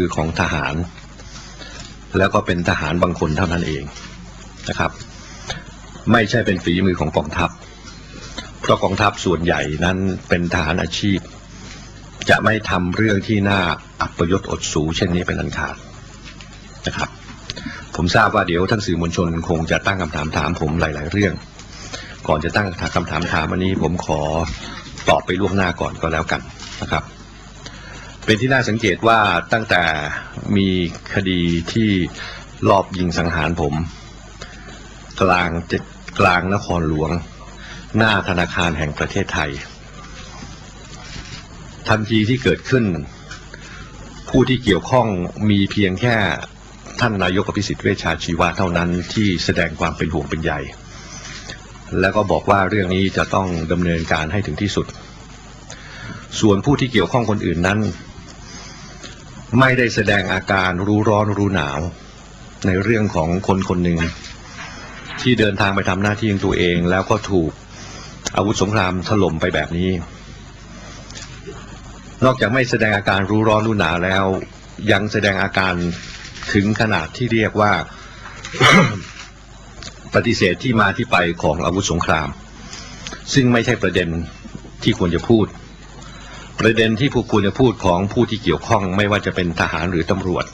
คือของทหาร แล้วก็เป็นทหารบางคนเท่านั้นเองนะครับ ไม่ใช่เป็นฝีมือของกองทัพ เพราะกองทัพส่วนใหญ่นั้นเป็นทหารอาชีพ จะไม่ทำเรื่องที่น่าอัปยศอดสูเช่นนี้เป็นอันขาดนะครับ ผมทราบว่าเดี๋ยวท่านสื่อมวลชนคงจะตั้งคำถามถามผมหลาย ๆ เรื่อง ก่อนจะตั้งคำถามถามอันนี้ผมขอตอบไปล่วงหน้าก่อนก็แล้วกันนะครับ เป็นที่น่าสังเกตว่าตั้งแต่มีคดีที่ลอบยิงสังหารผม กลางเจ็ดกลางนครหลวง หน้าธนาคารแห่งประเทศไทย ทันทีที่เกิดขึ้น ผู้ที่เกี่ยวข้องมีเพียงแค่ท่านนายกอภิสิทธิ์เวชชาชีวะเท่านั้นที่แสดงความเป็นห่วงเป็นใยแล้วก็บอกว่าเรื่องนี้จะต้องดำเนินการให้ถึงที่สุด ส่วนผู้ที่เกี่ยวข้องคนอื่นนั้น ไม่ได้แสดงอาการรู้ร้อนรู้หนาว ในเรื่องของคนคนหนึ่งที่เดินทางไปทำหน้าที่ของตัวเอง แล้วก็ถูกอาวุธสงครามถล่มไปแบบนี้ นอกจากไม่แสดงอาการรู้ร้อนรู้หนาวแล้ว ยังแสดงอาการถึงขนาดที่เรียกว่าปฏิเสธที่มาที่ไปของอาวุธสงคราม ซึ่งไม่ใช่ประเด็นที่ควรจะพูด ประเด็นที่ผู้ควรจะพูดของผู้ที่เกี่ยวข้องไม่ว่าจะเป็นทหารหรือตำรวจ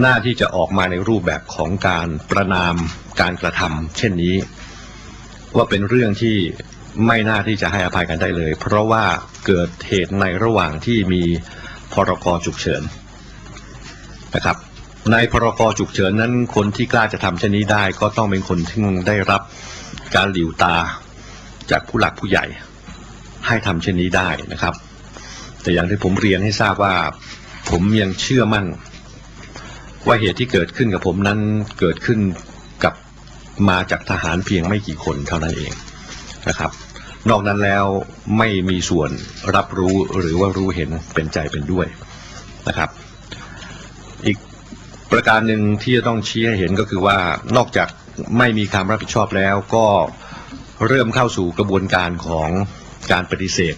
หน้าที่จะออกมาในรูปแบบของการประนามการกระทำเช่นนี้ ว่าเป็นเรื่องที่ไม่น่าที่จะให้อภัยกันได้เลย เพราะว่าเกิดเหตุในระหว่างที่มีพรกฉุกเฉินนะครับ ในพรกฉุกเฉินนั้นคนที่กล้าจะทำเช่นนี้ได้ ก็ต้องเป็นคนที่ได้รับการหลิวตาจากผู้หลักผู้ใหญ่ ให้ทำเช่นนี้ได้นะครับ แต่อย่างที่ผมเรียนให้ทราบว่า ผมยังเชื่อมั่น ว่าเหตุที่เกิดขึ้นกับผมนั้นเกิดขึ้นกับมาจากทหารเพียงไม่กี่คนเท่านั้นเองนะครับ นอกนั้นแล้วไม่มีส่วนรับรู้หรือว่ารู้เห็นเป็นใจเป็นด้วยนะครับ อีกประการหนึ่งที่จะต้องชี้ให้เห็นก็คือว่านอกจากไม่มีความรับผิดชอบแล้วก็เริ่มเข้าสู่กระบวนการของ การปฏิเสธ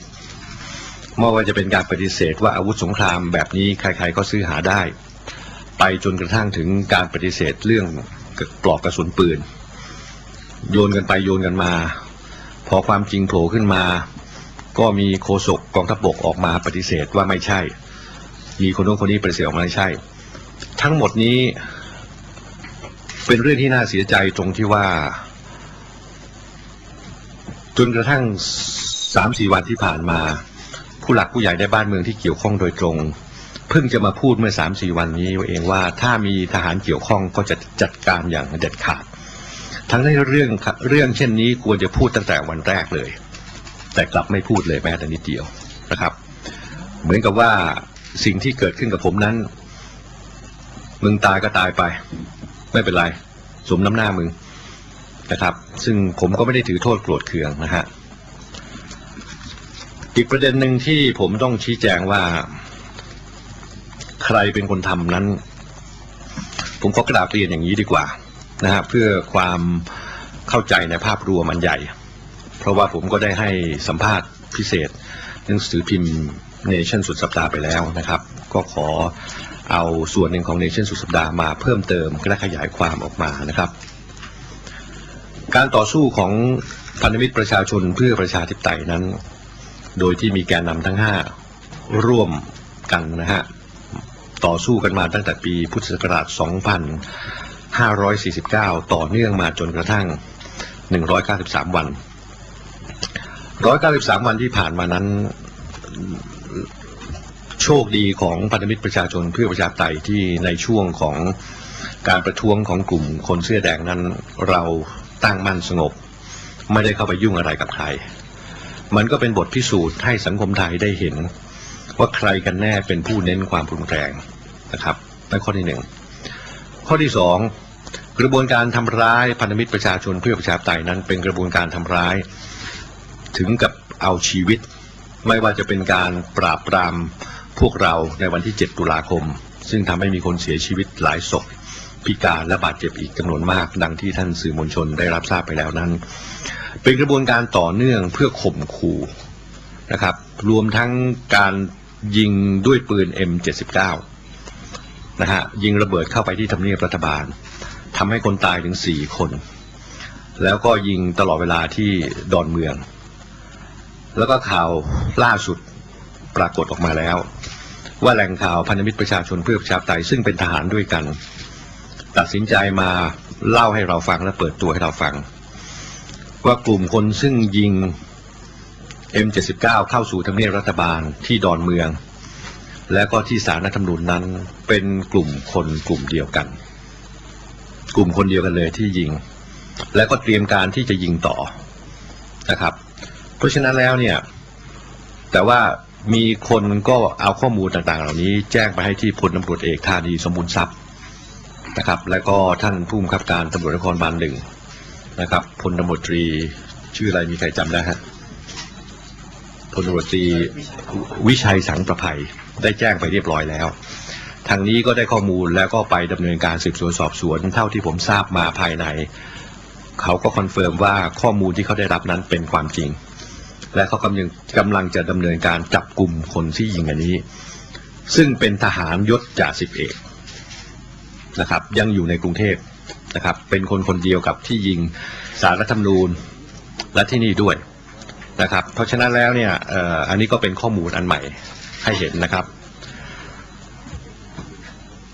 ไม่ว่าจะเป็นการปฏิเสธว่าอาวุธสงครามแบบนี้ใครๆก็ซื้อหาได้ ไปจนกระทั่งถึงการปฏิเสธเรื่องปลอกกระสุนปืน โยนกันไปโยนกันมา พอความจริงโผล่ขึ้นมา ก็มีโฆษกกองทัพบกออกมาปฏิเสธว่าไม่ใช่ มีคนโน้นคนนี้ปฏิเสธออกมาไม่ใช่ ทั้งหมดนี้เป็นเรื่องที่น่าเสียใจตรงที่ว่า จนกระทั่ง สามสี่วันที่ผ่านมา ผู้หลักผู้ใหญ่ในบ้านเมืองที่เกี่ยวข้องโดยตรง เพิ่งจะมาพูดเมื่อสามสี่วันนี้เองว่าถ้ามีทหารเกี่ยวข้องก็จะจัดการอย่างเด็ดขาด ทั้งในเรื่องเรื่องเช่นนี้ควรจะพูดตั้งแต่วันแรกเลย แต่กลับไม่พูดเลยแม้แต่นิดเดียวนะครับ เหมือนกับว่าสิ่งที่เกิดขึ้นกับผมนั้นมึงตายก็ตายไป ไม่เป็นไร สมน้ำหน้ามึงนะครับ ซึ่งผมก็ไม่ได้ถือโทษโกรธเคืองนะฮะ อีกประเด็นหนึ่งที่ผมต้องชี้แจงว่า ใครเป็นคนทำนั้น ผมก็กราบเรียนอย่างนี้ดีกว่านะฮะเพื่อความเข้าใจในภาพรวมมันใหญ่ เพราะว่าผมก็ได้ให้สัมภาษณ์พิเศษหนังสือพิมพ์เนชั่นสุดสัปดาห์ไปแล้วนะครับ ก็ขอเอาส่วนหนึ่งของเนชั่นสุดสัปดาห์มาเพิ่มเติมและขยายความออกมานะครับ การต่อสู้ของพันธมิตรประชาชนเพื่อประชาธิปไตยนั้น โดยที่มีแกนนำทั้งห้าร่วมกันนะฮะ ต่อสู้กันมาตั้งแต่ปีพุทธศักราช 2549 ต่อเนื่องมาจนกระทั่ง 193 วัน 193 วันที่ผ่านมานั้น โชคดีของพันธมิตรประชาชนเพื่อประชาธิปไตยที่ในช่วงของการประท้วงของกลุ่มคนเสื้อแดงนั้น เราตั้งมั่นสงบ ไม่ได้เข้าไปยุ่งอะไรกับใคร มันก็เป็นบทพิสูจน์ให้สังคมไทยได้เห็น ว่าใครกันแน่เป็นผู้เน้นความรุนแรงนะครับนั่นข้อที่หนึ่งข้อที่สองกระบวนการทำร้ายพันธมิตรประชาชนเพื่อประชาธิปไตยนั้น เป็นกระบวนการทำร้าย ถึงกับเอาชีวิต ไม่ว่าจะเป็นการปราบปรามพวกเราในวันที่ 7 ตุลาคม ซึ่งทำให้มีคนเสียชีวิตหลายศพ พิการและบาดเจ็บอีกจำนวนมาก ดังที่ท่านสื่อมวลชนได้รับทราบไปแล้วนั้น เป็นกระบวนการต่อเนื่องเพื่อข่มขู่นะครับ รวมทั้งการยิงด้วยปืน M79 นะฮะยิงระเบิดเข้าไปที่ทำเนียบรัฐบาลทำให้คนตายถึงสี่คน แล้วก็ยิงตลอดเวลาที่ดอนเมือง แล้วก็ข่าวล่าสุดปรากฏออกมาแล้ว ว่าแหล่งข่าวพันธมิตรประชาชนเพื่อประชาธิปไตยซึ่งเป็นทหารด้วยกัน ตัดสินใจมาเล่าให้เราฟังและเปิดตัวให้เราฟัง ว่ากลุ่มคนซึ่งยิง M79 เข้าสู่ทำเนียบรัฐบาลที่ดอนเมือง และก็ที่สารรัฐธรรมนูญนั้นเป็นกลุ่มคนกลุ่มเดียวกัน กลุ่มคนเดียวกันเลยที่ยิง และก็เตรียมการที่จะยิงต่อนะครับ เพราะฉะนั้นแล้วเนี่ย แต่ว่ามีคนก็เอาข้อมูลต่างๆ เหล่านี้แจ้งไปให้ที่พลตำรวจเอกธานีสมบูรณ์ทรัพย์ นะครับ และก็ท่านผู้บังคับการตำรวจนครบาลหนึ่งนะครับพลตำรวจตรีชื่ออะไรมีใครจำได้ฮะพลตำรวจตรีวิชัยสังประภัยได้แจ้งไปเรียบร้อยแล้ว ทางนี้ก็ได้ข้อมูลแล้วก็ไปดำเนินการสืบสวนสอบสวน เท่าที่ผมทราบมาภายใน เขาก็คอนเฟิร์มว่าข้อมูลที่เขาได้รับนั้นเป็นความจริง และเขากำลังกำลังจะดำเนินการจับกลุ่มคนที่ยิงอันนี้ ซึ่งเป็นทหารยศจ่าสิบเอก นะครับ ยังอยู่ในกรุงเทพนะครับ เป็นคนคนเดียวกับที่ยิงสารรัฐธรรมนูญและที่นี่ด้วยนะครับ เพราะฉะนั้นแล้วเนี่ยอ,อ,อันนี้ก็เป็นข้อมูลอันใหม่ให้เห็นนะครับ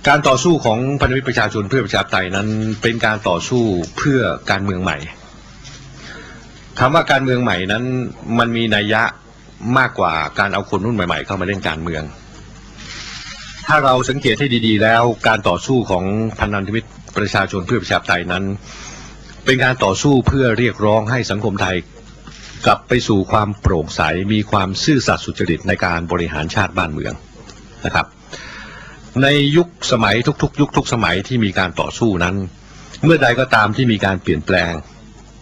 การต่อสู้ของพันธมิตรประชาชนเพื่อประชาธิปไตยนั้นเป็นการต่อสู้เพื่อการเมืองใหม่คำว่าการเมืองใหม่นั้นมันมีนัยยะมากกว่าการเอาคนรุ่นใหม่ ๆ เข้ามาเล่นการเมือง ถ้าเราสังเกตให้ดีๆ แล้วการต่อสู้ของพันธมิตรประชาชนเพื่อประชาธิปไตยนั้น เป็นการต่อสู้เพื่อเรียกร้องให้สังคมไทย กลับไปสู่ความโปร่งใสมีความซื่อสัตย์สุจริตในการบริหารชาติบ้านเมืองนะครับ ในยุคสมัยทุกๆ ยุคทุกสมัยที่มีการต่อสู้นั้น เมื่อใดก็ตามที่มีการเปลี่ยนแปลง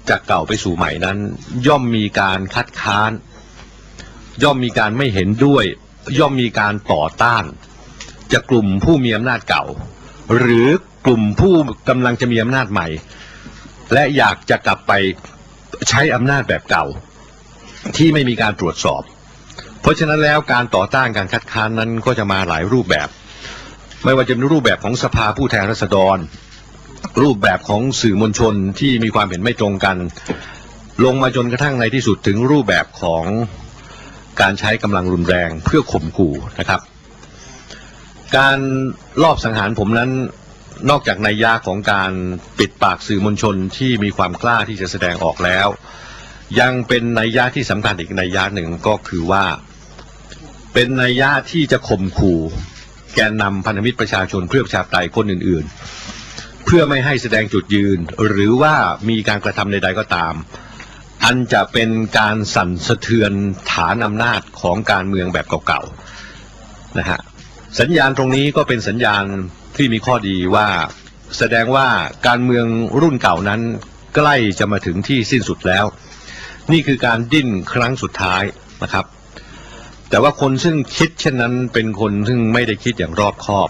จากเก่าไปสู่ใหม่นั้น ย่อมมีการคัดค้าน ย่อมมีการไม่เห็นด้วย ย่อมมีการต่อต้าน จากกลุ่มผู้มีอำนาจเก่า หรือกลุ่มผู้กำลังจะมีอำนาจใหม่ และอยากจะกลับไปใช้อำนาจแบบเก่า ที่ไม่มีการตรวจสอบ เพราะฉะนั้นแล้วการต่อต้านการคัดค้านนั้นก็จะมาหลายรูปแบบ ไม่ว่าจะเป็นรูปแบบของสภาผู้แทนราษฎร รูปแบบของสื่อมวลชนที่มีความเห็นไม่ตรงกัน ลงมาจนกระทั่งในที่สุดถึงรูปแบบของการใช้กำลังรุนแรงเพื่อข่มขู่นะครับ การลอบสังหารผมนั้นนอกจากในยยะของการปิดปากสื่อมวลชนที่มีความกล้าที่จะแสดงออกแล้ว ยังเป็นในยยะที่สำคัญอีกในยยะหนึ่งก็คือว่า เป็นในยยะที่จะข่มขู่แกนนำพันธมิตรประชาชนเพื่อประชาธิปไตยคนอื่น ๆ เพื่อไม่ให้แสดงจุดยืน หรือว่ามีการกระทำใด ๆ ก็ตาม อันจะเป็นการสั่นสะเทือนฐานอำนาจของการเมืองแบบเก่าๆนะฮะ สัญญาณตรงนี้ก็เป็นสัญญาณที่มีข้อดีว่า แสดงว่าการเมืองรุ่นเก่านั้นใกล้จะมาถึงที่สิ้นสุดแล้ว นี่คือการดิ้นครั้งสุดท้ายนะครับ แต่ว่าคนซึ่งคิดเช่นนั้นเป็นคนซึ่งไม่ได้คิดอย่างรอบคอบ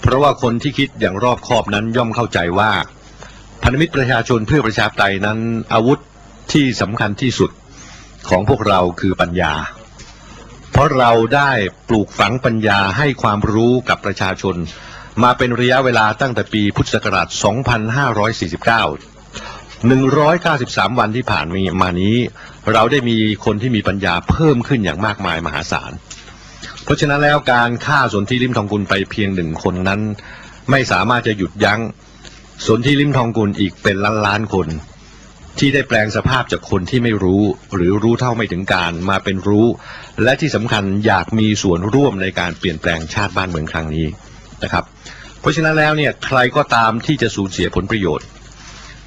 เพราะว่าคนที่คิดอย่างรอบคอบนั้นย่อมเข้าใจว่าพันธมิตรประชาชนเพื่อประชาธิปไตยนั้นอาวุธที่สำคัญที่สุดของพวกเราคือปัญญา ราะเราได้ปลูกฝังปัญญาให้ความรู้กับประชาชน มาเป็นระยะเวลาตั้งแต่ปีพุทธศักราช 2549 193 วันที่ผ่านมานี้ เราได้มีคนที่มีปัญญาเพิ่มขึ้นอย่างมากมายมหาศาล เพราะฉะนั้นแล้วการฆ่าสนธิลิมทองกุลไปเพียงหนึ่งคนนั้น ไม่สามารถจะหยุดยั้งสนธิลิมทองกุลอีกเป็นล้านล้านคน ที่ได้แปลงสภาพจากคนที่ไม่รู้ หรือรู้เท่าไม่ถึงการมาเป็นรู้ และที่สำคัญอยากมีส่วนร่วมในการเปลี่ยนแปลงชาติบ้านเมืองครั้งนี้นะครับ เพราะฉะนั้นแล้วเนี่ยใครก็ตามที่จะสูญเสียผลประโยชน์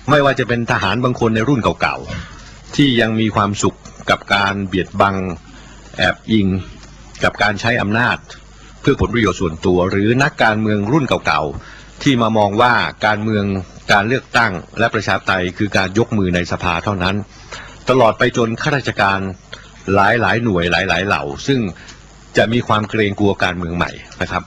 ไม่ว่าจะเป็นทหารบางคนในรุ่นเก่าๆที่ยังมีความสุขกับการเบียดบัง แอบอิง กับการใช้อำนาจ เพื่อผลประโยชน์ส่วนตัว หรือนักการเมืองรุ่นเก่าๆ ที่มามองว่าการเมืองการเลือกตั้งและประชาธิปไตยคือการยกมือในสภาเท่านั้น ตลอดไปจนข้าราชการหลายหลายหน่วยหลายหลายเหล่า ซึ่งจะมีความเกรงกลัวการเมืองใหม่นะครับ